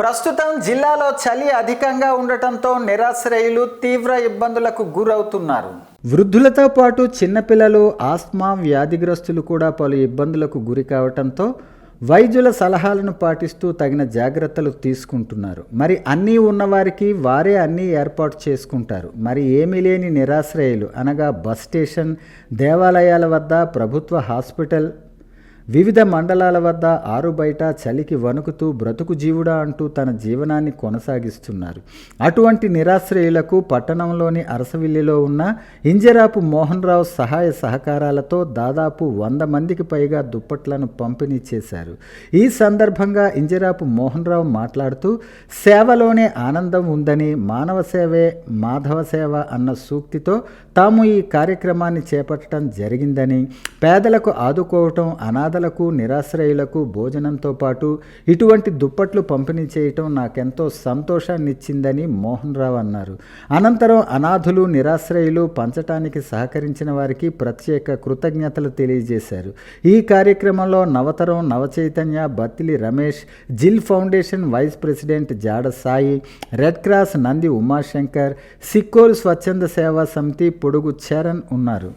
ప్రస్తుతం జిల్లాలో చలి అధికంగా ఉండటంతో నిరాశ్రయులు తీవ్ర ఇబ్బందులకు గురవుతున్నారు. వృద్ధులతో పాటు చిన్నపిల్లలు ఆస్మా వ్యాధిగ్రస్తులు కూడా పలు ఇబ్బందులకు గురి కావటంతో వైద్యుల సలహాలను పాటిస్తూ తగిన జాగ్రత్తలు తీసుకుంటున్నారు. మరి అన్నీ ఉన్నవారికి వారే అన్నీ ఏర్పాటు చేసుకుంటారు. మరి ఏమీ లేని నిరాశ్రయులు అనగా బస్ స్టేషన్ దేవాలయాల వద్ద ప్రభుత్వ హాస్పిటల్ వివిధ మండలాల వద్ద ఆరు బయట చలికి వణుకుతూ బ్రతుకు జీవుడా అంటూ తన జీవనాన్ని కొనసాగిస్తున్నారు. అటువంటి నిరాశ్రయులకు పట్టణంలోని అరసవిల్లిలో ఉన్న ఇంజరాపు మోహన్ రావు సహాయ సహకారాలతో దాదాపు వంద మందికి పైగా దుప్పట్లను పంపిణీ చేశారు. ఈ సందర్భంగా ఇంజరాపు మోహన్ రావు మాట్లాడుతూ సేవలోనే ఆనందం ఉందని మానవ సేవే మాధవ సేవ అన్న సూక్తితో తాము ఈ కార్యక్రమాన్ని చేపట్టడం జరిగిందని పేదలకు ఆదుకోవటం అనాథలకు నిరాశ్రయులకు భోజనంతో పాటు ఇటువంటి దుప్పట్లు పంపిణీ చేయటం నాకెంతో సంతోషాన్నిచ్చిందని మోహన్ రావు అన్నారు. అనంతరం అనాథులు నిరాశ్రయులు పంచటానికి సహకరించిన వారికి ప్రత్యేక కృతజ్ఞతలు తెలియజేశారు. ఈ కార్యక్రమంలో నవతరం నవచైతన్య బత్తిలి రమేష్ జిల్ foundation vice president Jada Sai red cross Nandi Umashankar Sikkolu స్వచ్ఛంద సేవా సమితి పొడుగు చరణ్ ఉన్నారు.